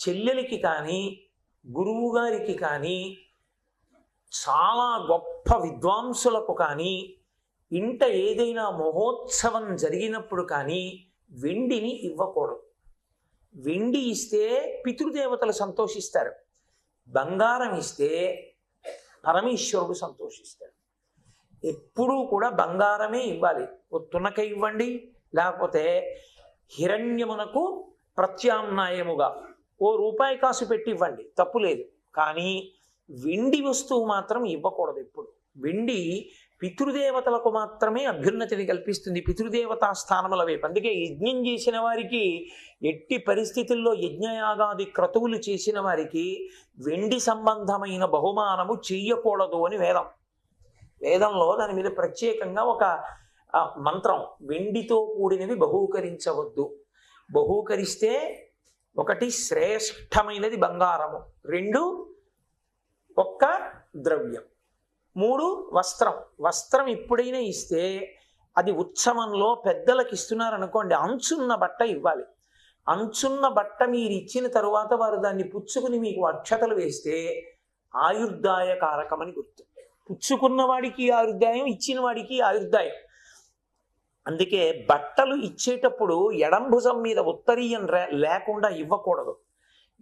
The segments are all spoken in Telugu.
చెల్లెలికి కానీ గురువు గారికి కానీ చాలా గొప్ప విద్వాంసులకు కానీ ఇంట ఏదైనా మహోత్సవం జరిగినప్పుడు కానీ వెండిని ఇవ్వకూడదు. వెండి ఇస్తే పితృదేవతలు సంతోషిస్తారు. బంగారం ఇస్తే పరమేశ్వరుడు సంతోషిస్తాడు. ఎప్పుడూ కూడా బంగారమే ఇవ్వాలి. తునక ఇవ్వండి లేకపోతే హిరణ్యమునకు ప్రత్యామ్నాయముగా ఓ రూపాయి కాసు పెట్టి ఇవ్వండి తప్పు లేదు. కానీ వెండి వస్తువు మాత్రం ఇవ్వకూడదు ఎప్పుడు. వెండి పితృదేవతలకు మాత్రమే అభ్యున్నతిని కల్పిస్తుంది పితృదేవతా స్థానముల వైపు. అందుకే యజ్ఞం చేసిన వారికి ఎట్టి పరిస్థితుల్లో యజ్ఞయాగాది క్రతువులు చేసిన వారికి వెండి సంబంధమైన బహుమానము చెయ్యకూడదు అని వేదం. వేదంలో దాని మీద ప్రత్యేకంగా ఒక మంత్రం వెండితో కూడినవి బహూకరించవద్దు. బహూకరిస్తే ఒకటి శ్రేష్టమైనది బంగారము. రెండు ఒక్క ద్రవ్యం. మూడు వస్త్రం. వస్త్రం ఎప్పుడైనా ఇస్తే అది ఉత్సవంలో పెద్దలకు ఇస్తున్నారనుకోండి అంచున్న బట్ట ఇవ్వాలి. అంచున్న బట్ట మీరు ఇచ్చిన తరువాత వారు దాన్ని పుచ్చుకుని మీకు అక్షతలు వేస్తే ఆయుర్దాయ కారకమని గుర్తు. పుచ్చుకున్న వాడికి ఆయుర్దాయం ఇచ్చిన వాడికి ఆయుర్దాయం. అందుకే బట్టలు ఇచ్చేటప్పుడు ఎడం భుజం మీద ఉత్తరీయం లేకుండా ఇవ్వకూడదు.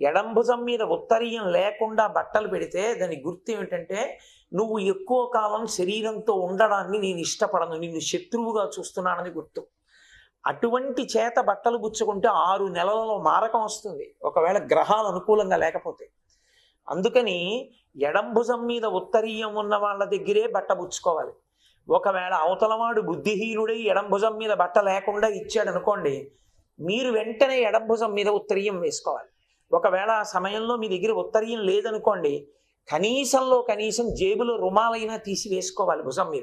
ఎడం భుజం మీద ఉత్తరీయం లేకుండా బట్టలు పెడితే దాని గుర్తు ఏమిటంటే నువ్వు ఎక్కువ కాలం శరీరంతో ఉండడాన్ని నేను ఇష్టపడను నిన్ను శత్రువుగా చూస్తున్నానని గుర్తు. అటువంటి చేత బట్టలు గుచ్చుకుంటే ఆరు నెలలలో మారకం వస్తుంది. ఒకవేళ గ్రహాలు అనుకూలంగా లేకపోతే. అందుకని ఎడం భుజం మీద ఉత్తరీయం ఉన్న వాళ్ళ దగ్గరే బట్ట పుచ్చుకోవాలి ఒకవేళ అవతలవాడు బుద్ధిహీనుడై ఎడం భుజం మీద బట్ట లేకుండా ఇచ్చాడు అనుకోండి మీరు వెంటనే ఎడం భుజం మీద ఉత్తరీయం వేసుకోవాలి. ఒకవేళ ఆ సమయంలో మీ దగ్గర ఉత్తరీయం లేదనుకోండి కనీసంలో కనీసం జేబులో రుమాలైనా తీసి వేసుకోవాలి భుజం మీద.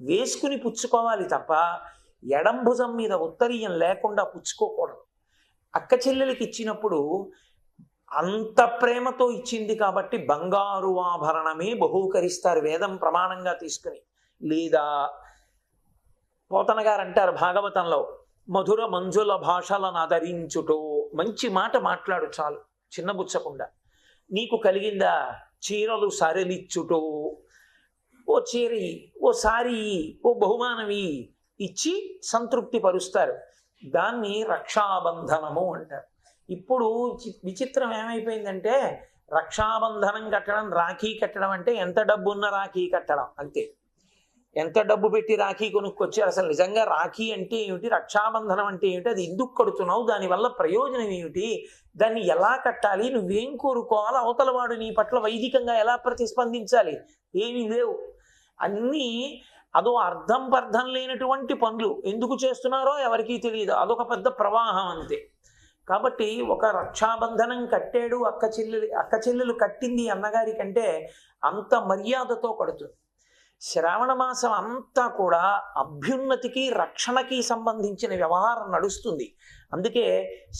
వేసుకుని పుచ్చుకోవాలి తప్ప ఎడం భుజం మీద ఉత్తరీయం లేకుండా పుచ్చుకోకూడదు. అక్క చెల్లెలకి ఇచ్చినప్పుడు అంత ప్రేమతో ఇచ్చింది కాబట్టి బంగారు ఆభరణమే బహూకరిస్తారు వేదం ప్రమాణంగా తీసుకుని. లేదా పోతన గారు అంటారు భాగవతంలో మధుర మంజుల భాషలను ఆదరించుటో మంచి మాట మాట్లాడు చాలు చిన్నబుచ్చకుండా నీకు కలిగిందా చీరలు సరలిచ్చుటో? ఓ చీరి ఓ సారీ ఓ బహుమానవి ఇచ్చి సంతృప్తి పరుస్తారు. దాన్ని రక్షాబంధనము అంటారు. ఇప్పుడు చి- విచిత్రం ఏమైపోయిందంటే రక్షాబంధనం కట్టడం రాఖీ కట్టడం అంటే ఎంత డబ్బు ఉన్న రాఖీ కట్టడం అంతే. ఎంత డబ్బు పెట్టి రాఖీ కొనుక్కొచ్చారు? అసలు నిజంగా రాఖీ అంటే ఏమిటి? రక్షాబంధనం అంటే ఏమిటి? అది ఎందుకు కడుతున్నావు? దానివల్ల ప్రయోజనం ఏమిటి? దాన్ని ఎలా కట్టాలి? నువ్వేం కోరుకోవాలి? అవతల వాడు నీ పట్ల వైదికంగా ఎలా ప్రతిస్పందించాలి? ఏమీ లేవు. అన్నీ అదో అర్థం పర్థం లేనటువంటి పనులు. ఎందుకు చేస్తున్నారో ఎవరికీ తెలియదు. అదొక పెద్ద ప్రవాహం అంతే. కాబట్టి ఒక రక్షాబంధనం కట్టాడు అక్క చెల్లెలు అక్క చెల్లెలు కట్టింది అన్నగారి కంటే అంత మర్యాదతో కడుతుంది. శ్రావణ మాసం అంతా కూడా అభ్యున్నతికి రక్షణకి సంబంధించిన వ్యవహారం నడుస్తుంది. అందుకే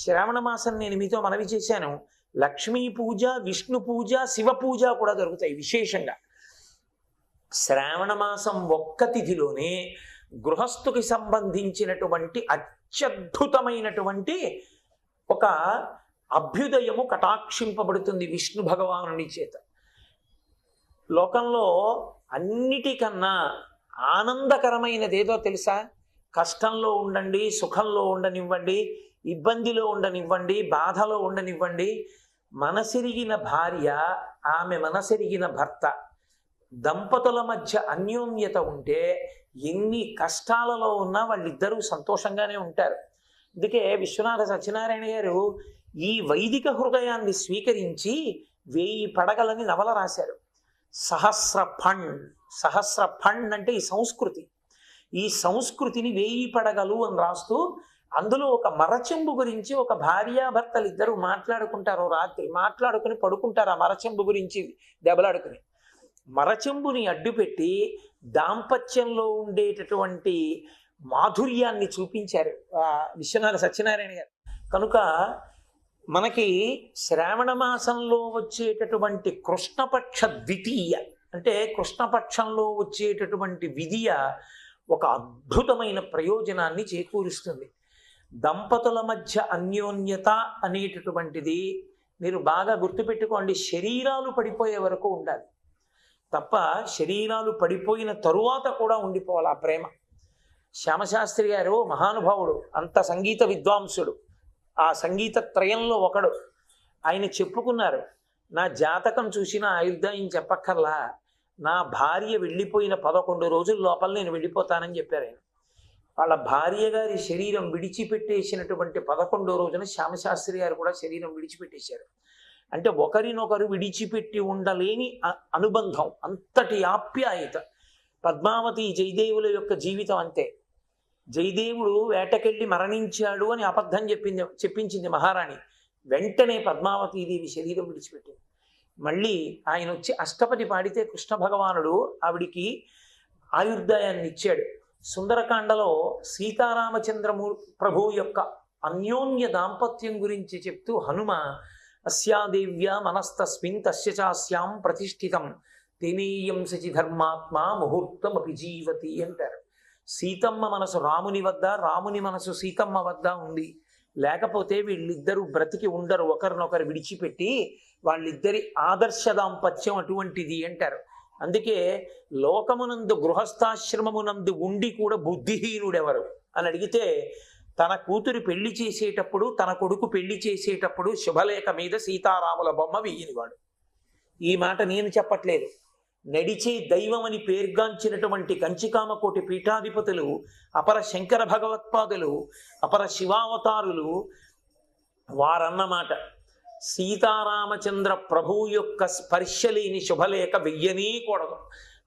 శ్రావణ మాసం నేను మీతో మనవి చేశాను. లక్ష్మీ పూజ విష్ణు పూజ శివ పూజ కూడా దొరుకుతాయి విశేషంగా. శ్రావణ మాసం ఒక్క తిథిలోనే గృహస్థుకి సంబంధించినటువంటి అత్యద్భుతమైనటువంటి ఒక అభ్యుదయము కటాక్షింపబడుతుంది విష్ణు భగవానుని చేత. లోకంలో అన్నిటికన్నా ఆనందకరమైనది ఏదో తెలుసా? కష్టంలో ఉండండి సుఖంలో ఉండనివ్వండి ఇబ్బందిలో ఉండనివ్వండి బాధలో ఉండనివ్వండి. మనసిరిగిన భార్య ఆమె మనసిరిగిన భర్త. దంపతుల మధ్య అన్యోన్యత ఉంటే ఎన్ని కష్టాలలో ఉన్నా వాళ్ళిద్దరూ సంతోషంగానే ఉంటారు. అందుకే విశ్వనాథ సత్యనారాయణ గారు ఈ వైదిక హృదయాన్ని స్వీకరించి వేయి పడగలని నవల రాశారు. సహస్ర ఫండ్ సహస్ర ఫండ్ అంటే ఈ సంస్కృతి. ఈ సంస్కృతిని వేయి పడగలు అని రాస్తూ అందులో ఒక మరచెంబు గురించి ఒక భార్యాభర్తలు ఇద్దరు మాట్లాడుకుంటారు రాత్రి. మాట్లాడుకుని పడుకుంటారు ఆ మరచెంబు గురించి దెబ్బలాడుకుని. మరచెంబుని అడ్డుపెట్టి దాంపత్యంలో ఉండేటటువంటి మాధుర్యాన్ని చూపించారు విశ్వనాథ సత్యనారాయణ గారు. కనుక మనకి శ్రావణ మాసంలో వచ్చేటటువంటి కృష్ణపక్ష ద్వితీయ అంటే కృష్ణపక్షంలో వచ్చేటటువంటి విధియ ఒక అద్భుతమైన ప్రయోజనాన్ని చేకూరుస్తుంది. దంపతుల మధ్య అన్యోన్యత అనేటటువంటిది మీరు బాగా గుర్తుపెట్టుకోండి శరీరాలు పడిపోయే వరకు ఉండాలి. తప్ప శరీరాలు పడిపోయిన తరువాత కూడా ఉండిపోవాలి ఆ ప్రేమ. శ్యామశాస్త్రి గారు మహానుభావుడు అంత సంగీత విద్వాంసుడు. ఆ సంగీత త్రయంలో ఒకడు. ఆయన చెప్పుకున్నారు నా జాతకం చూసిన ఆయుర్దాయం చెప్పక్కర్లా. నా భార్య వెళ్ళిపోయిన పదకొండు రోజుల లోపల నేను వెళ్ళిపోతానని చెప్పారు ఆయన. వాళ్ళ భార్య గారి శరీరం విడిచిపెట్టేసినటువంటి పదకొండో రోజున శ్యామశాస్త్రి గారు కూడా శరీరం విడిచిపెట్టేశారు. అంటే ఒకరినొకరు విడిచిపెట్టి ఉండలేని అనుబంధం అంతటి ఆప్యాయత. పద్మావతి జయదేవుల యొక్క జీవితం అంతే. జయదేవుడు వేటకెళ్ళి మరణించాడు అని అబద్ధం చెప్పింది చెప్పించింది మహారాణి. వెంటనే పద్మావతీదేవి శరీరం విడిచిపెట్టింది. మళ్ళీ ఆయన వచ్చి అష్టపతి పాడితే కృష్ణ భగవానుడు ఆవిడికి ఆయుర్దాయాన్ని ఇచ్చాడు. సుందరకాండలో సీతారామచంద్రము ప్రభు యొక్క అన్యోన్య దాంపత్యం గురించి చెప్తూ హనుమ అస్యాదేవ్య మనస్తస్మిన్ తస్య చాస్యాం ప్రతిష్ఠితం తేనేయం శచి ధర్మాత్మ ముహూర్తం జీవతి అంటారు. సీతమ్మ మనసు రాముని వద్ద రాముని మనసు సీతమ్మ వద్ద ఉంది. లేకపోతే వీళ్ళిద్దరూ బ్రతికి ఉండరు ఒకరినొకరు విడిచిపెట్టి వాళ్ళిద్దరి ఆదర్శ దాంపత్యం అటువంటిది అంటారు. అందుకే లోకమునందు గృహస్థాశ్రమమునందు ఉండి కూడా బుద్ధిహీనుడెవరు? అని అడిగితే తన కూతురు పెళ్ళి చేసేటప్పుడు తన కొడుకు పెళ్ళి చేసేటప్పుడు శుభలేఖ మీద సీతారాముల బొమ్మ వెయ్యినవాడు ఈ మాట నేను చెప్పట్లేదు. నడిచే దైవమని పేర్గాంచినటువంటి కంచికామకోటి పీఠాధిపతులు అపర శంకర భగవత్పాదులు అపర శివావతారులు వారన్నమాట. సీతారామచంద్ర ప్రభు యొక్క స్పర్శ లేని శుభలేఖ వెయ్యనీకూడదు.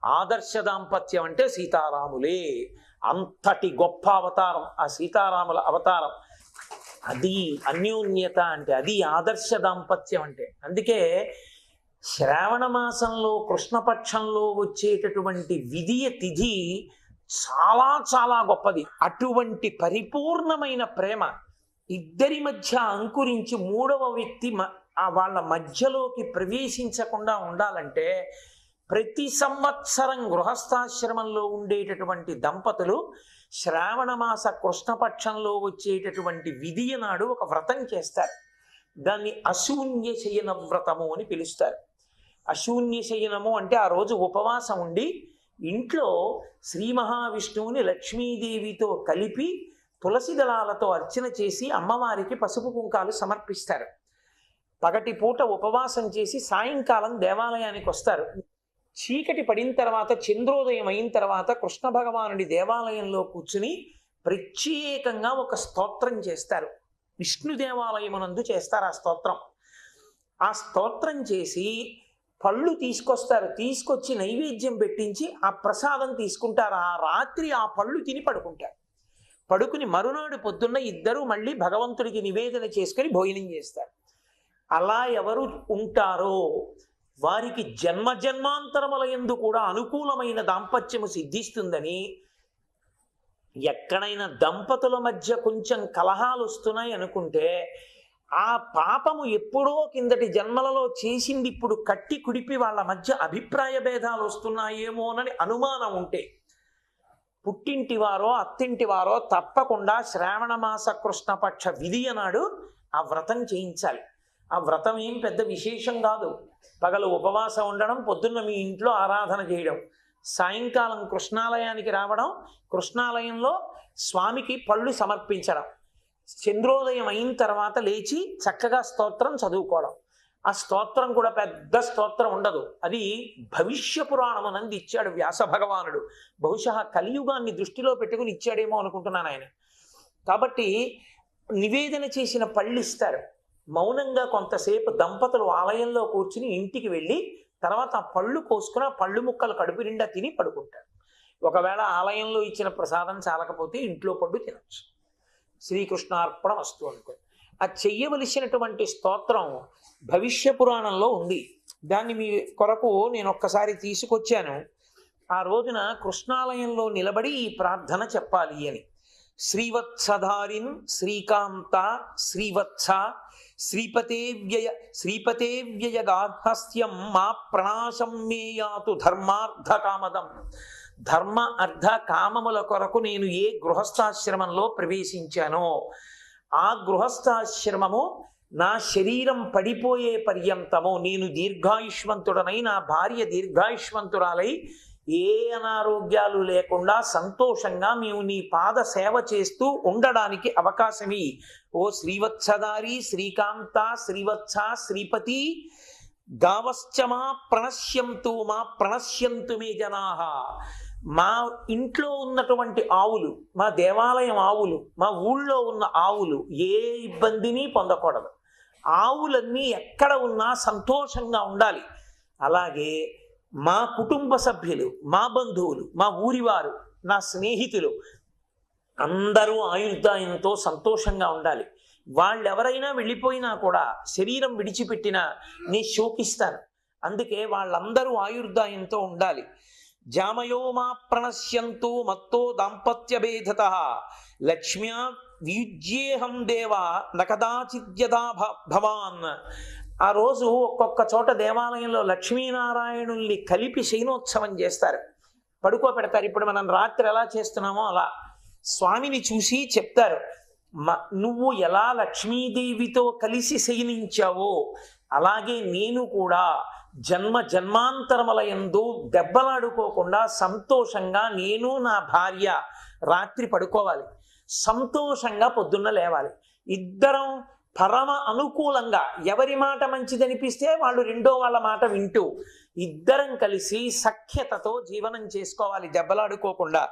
ఆదర్శ దాంపత్యం అంటే సీతారాములే. అంతటి గొప్ప అవతారం ఆ సీతారాముల అవతారం. అది అన్యోన్యత అంటే అది ఆదర్శ దాంపత్యం అంటే. అందుకే శ్రావణ మాసంలో కృష్ణపక్షంలో వచ్చేటటువంటి విధియ తిథి చాలా చాలా గొప్పది. అటువంటి పరిపూర్ణమైన ప్రేమ ఇద్దరి మధ్య అంకురించి మూడవ వ్యక్తి మ- వాళ్ళ మధ్యలోకి ప్రవేశించకుండా ఉండాలంటే ప్రతి సంవత్సరం గృహస్థాశ్రమంలో ఉండేటటువంటి దంపతులు శ్రావణ మాస కృష్ణపక్షంలో వచ్చేటటువంటి విధియ నాడు ఒక వ్రతం చేస్తారు. దాన్ని అశూన్య శయన వ్రతము అని పిలుస్తారు. అశూన్య శయనము అంటే ఆ రోజు ఉపవాసం ఉండి ఇంట్లో శ్రీ మహావిష్ణువుని లక్ష్మీదేవితో కలిపి తులసి దళాలతో అర్చన చేసి అమ్మవారికి పసుపు కుంకాలు సమర్పిస్తారు. పగటి పూట ఉపవాసం చేసి సాయంకాలం దేవాలయానికి వస్తారు. చీకటి పడిన తర్వాత చంద్రోదయం అయిన తర్వాత కృష్ణ భగవానుడి దేవాలయంలో కూర్చుని ప్రత్యేకంగా ఒక స్తోత్రం చేస్తారు. విష్ణు దేవాలయమునందు చేస్తారు ఆ స్తోత్రం. ఆ స్తోత్రం చేసి పళ్ళు తీసుకొస్తారు. తీసుకొచ్చి నైవేద్యం పెట్టించి ఆ ప్రసాదం తీసుకుంటారు. ఆ రాత్రి ఆ పళ్ళు తిని పడుకుంటారు. పడుకుని మరునాడు పొద్దున్న ఇద్దరూ మళ్ళీ భగవంతుడికి నివేదన చేసుకుని భోజనం చేస్తారు. అలా ఎవరు ఉంటారో వారికి జన్మ జన్మాంతరముల ఎందు కూడా అనుకూలమైన దాంపత్యము సిద్ధిస్తుందని ఎక్కడైనా దంపతుల మధ్య కొంచెం కలహాలు వస్తున్నాయి అనుకుంటే ఆ పాపము ఎప్పుడో కిందటి జన్మలలో చేసింది ఇప్పుడు కట్టి కుడిపి వాళ్ళ మధ్య అభిప్రాయ భేదాలు వస్తున్నాయేమోనని అనుమానం ఉంటే పుట్టింటి వారో అత్తింటి వారో తప్పకుండా శ్రావణ మాస కృష్ణపక్ష విధియ నాడు ఆ వ్రతం చేయించాలి. ఆ వ్రతం ఏం పెద్ద విశేషం కాదు. పగలు ఉపవాసం ఉండడం పొద్దున్న మీ ఇంట్లో ఆరాధన చేయడం సాయంకాలం కృష్ణాలయానికి రావడం కృష్ణాలయంలో స్వామికి పళ్ళు సమర్పించడం. చంద్రోదయం అయిన తర్వాత లేచి చక్కగా స్తోత్రం చదువుకోవడం. ఆ స్తోత్రం కూడా పెద్ద స్తోత్రం ఉండదు. అది భవిష్య పురాణం నంది ఇచ్చాడు వ్యాస భగవానుడు. బహుశా కలియుగాన్ని దృష్టిలో పెట్టుకుని ఇచ్చాడేమో అనుకుంటున్నాను ఆయన. కాబట్టి నివేదన చేసిన పళ్ళు ఇస్తారు. మౌనంగా కొంతసేపు దంపతులు ఆలయంలో కూర్చుని ఇంటికి వెళ్ళి తర్వాత ఆ పళ్ళు కోసుకుని ఆ పళ్ళు ముక్కలు కడుపు నిండా తిని పడుకుంటారు. ఒకవేళ ఆలయంలో ఇచ్చిన ప్రసాదం చాలకపోతే ఇంట్లో పళ్ళు తినచ్చు. శ్రీకృష్ణార్పణ వస్తు అనుకో. ఆ చెయ్యవలసినటువంటి స్తోత్రం భవిష్య పురాణంలో ఉంది. దాన్ని మీ కొరకు నేను ఒక్కసారి తీసుకొచ్చాను. ఆ రోజున కృష్ణాలయంలో నిలబడి ఈ ప్రార్థన చెప్పాలి అని. శ్రీవత్సధారిన్ శ్రీకాంత శ్రీవత్స శ్రీపతే వ్యయ శ్రీపతే వ్యయ గార్హస్యం మా ప్రణాశం మేయాతు ధర్మార్థ కామదం ధర్మ అర్థ కామముల కొరకు నేను ఏ గృహస్థాశ్రమంలో ప్రవేశించానో ఆ గృహస్థాశ్రమము నా శరీరం పడిపోయే పర్యంతము నేను దీర్ఘాయుష్మంతుడనై నా భార్య దీర్ఘాయుష్మంతురాలై ఏ అనారోగ్యాలు లేకుండా సంతోషంగా మేము నీ పాద సేవ చేస్తూ ఉండడానికి అవకాశమి. ఓ శ్రీవత్సదారి శ్రీకాంత శ్రీవత్స శ్రీపతి గావశ్చమా ప్రణశ్యంతు మా ప్రణశ్యంతు మే జనాహ మా ఇంట్లో ఉన్నటువంటి ఆవులు మా దేవాలయం ఆవులు మా ఊళ్ళో ఉన్న ఆవులు ఏ ఇబ్బందిని పొందకూడదు. ఆవులన్నీ ఎక్కడ ఉన్నా సంతోషంగా ఉండాలి. అలాగే మా కుటుంబ సభ్యులు మా బంధువులు మా ఊరివారు నా స్నేహితులు అందరూ ఆయుర్దాయంతో సంతోషంగా ఉండాలి. వాళ్ళెవరైనా వెళ్ళిపోయినా కూడా శరీరం విడిచిపెట్టినా నీ శోకిస్తాను. అందుకే వాళ్ళందరూ ఆయుర్దాయంతో ఉండాలి. జామయో మా ప్రణశ్యంతు మత్తో దాంపత్య భేదత లక్ష్మ్యా వీజ్యేహం దేవ నకదాచిద్యదా భవాన్. ఆ రోజు ఒక్కొక్క చోట దేవాలయంలో లక్ష్మీనారాయణుల్ని కలిపి శయనోత్సవం చేస్తారు. పడుకోబెడతారు ఇప్పుడు మనం రాత్రి ఎలా చేస్తున్నామో అలా. స్వామిని చూసి చెప్తారు. మ- నువ్వు ఎలా లక్ష్మీదేవితో కలిసి శయనించావో అలాగే నేను కూడా జన్మ జన్మాంతరములయందు దెబ్బలాడుకోకుండా సంతోషంగా నేను నా భార్య రాత్రి పడుకోవాలి. సంతోషంగా పొద్దున్న లేవాలి. ఇద్దరం పరమ అనుకూలంగా ఎవరి మాట మంచిదనిపిస్తే వాళ్ళు రెండో వాళ్ళ మాట వింటూ ఇద్దరం కలిసి సఖ్యతతో జీవనం చేసుకోవాలి. దెబ్బలాడుకోకుండా